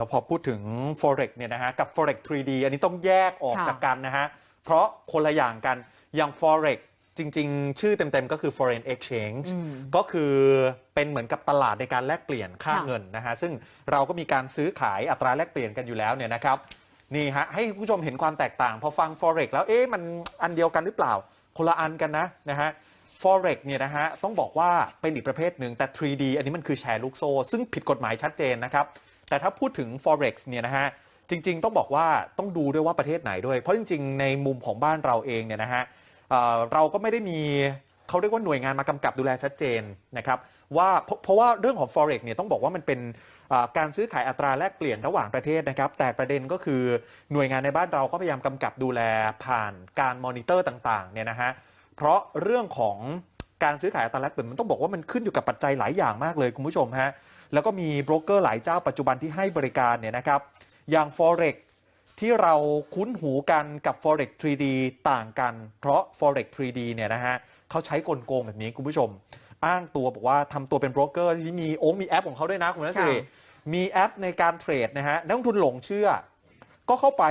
แล้วพอพูดถึง forex เนี่ยนะฮะกับ forex 3D อันนี้ต้องแยกออกค่ะจากกันนะฮะ เพราะคนละอย่างกันอย่าง forex จริง ๆ ชื่อเต็ม ๆ ก็คือ foreign exchange อืมก็คือเป็นเหมือนกับตลาดในการแลกเปลี่ยนค่าค่ะเงินนะฮะ ซึ่งเราก็มีการซื้อขายอัตราแลกเปลี่ยนกันอยู่แล้วเนี่ยนะครับนี่ฮะให้ผู้ชมเห็นความแตกต่าง พอฟัง forex แล้วเอ๊ะมันอันเดียวกันหรือเปล่า คนละอันกันนะนะฮะ forex เนี่ยนะฮะต้องบอกว่าเป็นอีกประเภทหนึ่งแต่ 3D อันนี้มันคือแชร์ลูกโซ่ ซึ่งผิดกฎหมายชัดเจนนะครับ แต่ถ้าพูดถึง forex เนี่ยนะฮะจริง ๆ ต้องบอกว่าต้องดูด้วยว่าประเทศไหนด้วย เพราะจริง ๆ ในมุมของบ้านเราเองเนี่ยนะฮะเเราก็ไม่ได้มีเขาเรียกว่าหน่วยงานมากำกับดูแลชัดเจนนะครับว่าเพราะเพราะว่าเรื่องของ forex เนี่ยต้องบอกว่ามันเป็นการซื้อขายอัตราแลกเปลี่ยนระหว่างประเทศนะครับ แต่ประเด็นก็คือหน่วยงานในบ้านเราก็พยายามกำกับดูแลผ่านการมอนิเตอร์ต่างๆเนี่ยนะฮะเพราะเรื่องของการซื้อขายอัตราแลกเปลี่ยนมันต้องบอกว่ามันขึ้นอยู่กับปัจจัยหลายอย่างมากเลยคุณผู้ชมฮะ แล้วก็มีโบรกเกอร์หลายเจ้าปัจจุบันที่ให้บริการเนี่ยนะครับ อย่าง Forex ที่เราคุ้นหูกันกับ Forex 3D ต่างกัน เพราะ Forex 3D เนี่ยนะฮะเขาใช้กลโกงแบบนี้คุณผู้ชม อ้างตัวบอกว่าทำตัวเป็นโบรกเกอร์ที่มีโอ้มีแอปของเขาด้วยนะคุณนัทสิริค่ะมีแอปในการเทรดนะฮะนักลงทุนหลงเชื่อ ก็เข้าไป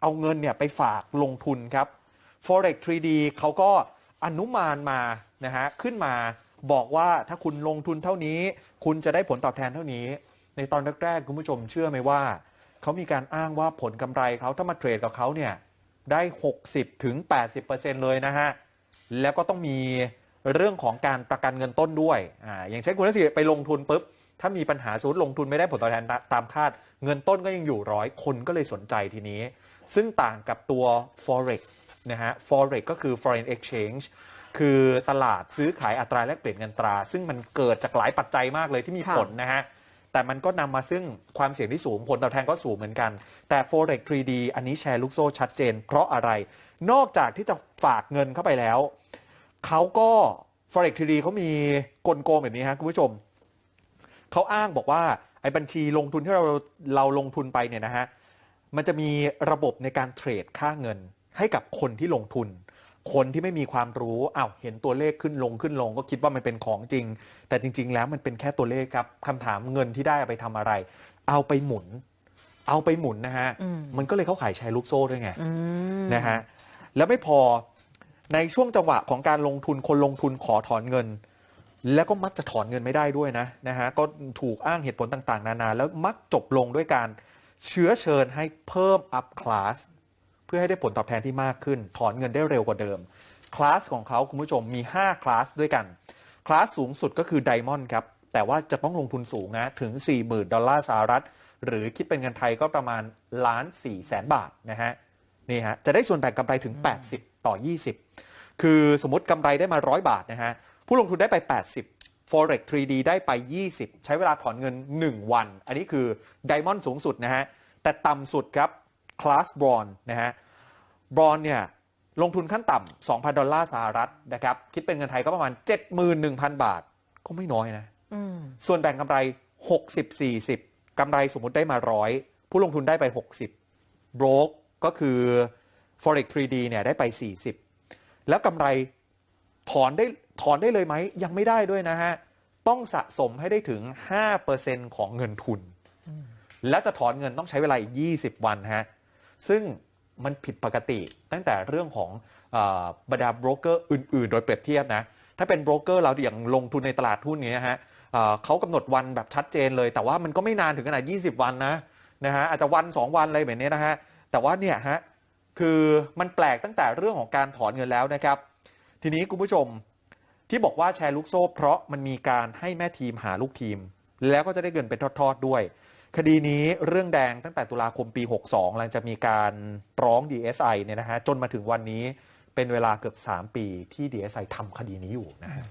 เอาเงินเนี่ยไปฝากลงทุนครับ Forex 3D เขาก็อนุมานมานะฮะขึ้นมา บอกว่าถ้าคุณลงทุนเท่านี้ คุณจะได้ผลตอบแทนเท่านี้ ในตอนแรกๆคุณผู้ชมเชื่อไหมว่า เขามีการอ้างว่าผลกำไรเขาถ้ามาเทรดกับเขาเนี่ยได้ 60ถึง80%เลยนะฮะ แล้วก็ต้องมีเรื่องของการประกันเงินต้นด้วยอ่าอย่างเช่นคุณนัทสิริไปลงทุนปุ๊บถ้ามีปัญหาสูตรลงทุนไม่ได้ผลตอบแทนตามคาด เงินต้นก็ยังอยู่ร้อยคนก็เลยสนใจทีนี้ ซึ่งต่างกับตัว forex นะฮะ forex ก็คือ foreign exchange คือตลาดซื้อขายอัตราแลกเปลี่ยนเงินตรา ซึ่งมันเกิดจากหลายปัจจัยมากเลยที่มีค่ะผลนะฮะแต่มันก็นำมาซึ่งความเสี่ยงที่สูงผลตอบแทนก็สูงเหมือนกัน แต่ forex 3D อันนี้แชร์ลูกโซ่ชัดเจน เพราะอะไรนอกจากที่จะฝากเงินเข้าไปแล้วเขาก็ forex 3D เขามีกลโกงแบบนี้ฮะคุณผู้ชมเขาอ้างบอกว่าไอ้บัญชีลงทุนที่เราเราลงทุนไปเนี่ยนะฮะมันจะมีระบบในการเทรดค่าเงินให้กับคนที่ลงทุน คนที่ไม่มีความรู้อ้าวเห็นตัวเลขขึ้นลงขึ้นลง ก็คิดว่ามันเป็นของจริง แต่จริง ๆ แล้วมันเป็นแค่ตัวเลขครับคำถามเงินที่ได้เอาไปทำอะไร เอาไปหมุน เอาไปหมุนนะฮะอืมมันก็เลยเข้าขายแชร์ลูกโซ่ด้วยไงอืมนะฮะแล้วไม่พอในช่วงจังหวะของการลงทุนคนลงทุนขอถอนเงิน แล้วก็มักจะถอนเงินไม่ได้ด้วยนะนะฮะก็ถูกอ้างเหตุผลต่าง ๆ นานา แล้วมักจบลงด้วยการเชื้อเชิญให้เพิ่มอัพคลาสเพื่อให้ได้ผลตอบแทนที่มากขึ้น ถอนเงินได้เร็วกว่าเดิม คลาสของเขาคุณผู้ชมมี 5 คลาสด้วยกัน คลาสสูงสุดก็คือไดมอนด์ครับ แต่ว่าจะต้องลงทุนสูงนะถึง 40,000 ดอลลาร์สหรัฐ หรือคิดเป็นเงินไทยก็ประมาณล้าน4แสนบาทนะฮะนี่ฮะจะได้ส่วนแบ่งกำไรถึง 80 ต่อ 20 คือสมมติกำไรได้มา 100 บาทนะฮะผู้ลงทุนได้ไป 80 Forex 3D ได้ไป 20 ใช้เวลาถอนเงิน 1 วัน อันนี้คือไดมอนด์สูงสุดนะฮะ แต่ต่ำสุดครับคลาสบรอนนะฮะ บรอนเนี่ยลงทุนขั้นต่ำ2,000 ดอลลาร์สหรัฐนะครับคิดเป็นเงินไทยก็ประมาณ 71,000 บาท ก็ไม่น้อยนะอืมส่วนแบ่งกำไร 60 40กำไรสมมุติได้มาร้อยผู้ลงทุนได้ไป 60โบรกก็คือ Forex 3D เนี่ยได้ไป 40 แล้วกำไรถอนได้ถอนได้เลยไหม ยังไม่ได้ด้วยนะฮะ ต้องสะสมให้ได้ถึง 5%ของเงินทุน และจะถอนเงินต้องใช้เวลาอีก 20 วันฮะ ซึ่ง มันผิดปกติ ตั้งแต่เรื่องของอบรรดาโบรกเกอร์อื่น ๆ โดยเปรียบเทียบนะ ถ้าเป็นโบรกเกอร์เราอย่างลงทุนในตลาดหุ้นเนี้ยฮะเขากำหนดวันแบบชัดเจนเลย แต่ว่ามันก็ไม่นานถึงขนาด 20 วันนะนะฮะอาจจะวัน 2 วันอะไรแบบนี้นะฮะแต่ว่าเนี่ยฮะคือมันแปลกตั้งแต่เรื่องของการถอนเงินแล้วนะครับ ทีนี้คุณผู้ชมที่บอกว่าแชร์ลูกโซ่เพราะมันมีการให้แม่ทีมหาลูกทีม แล้วก็จะได้เงินเป็นทอดๆด้วย คดีนี้เรื่องแดงตั้งแต่ตุลาคมปี 62 หลังจากมีการร้อง DSI เนี่ยนะฮะจนมาถึงวันนี้เป็นเวลาเกือบ 3 ปีที่ DSI ทำคดีนี้อยู่นะฮะ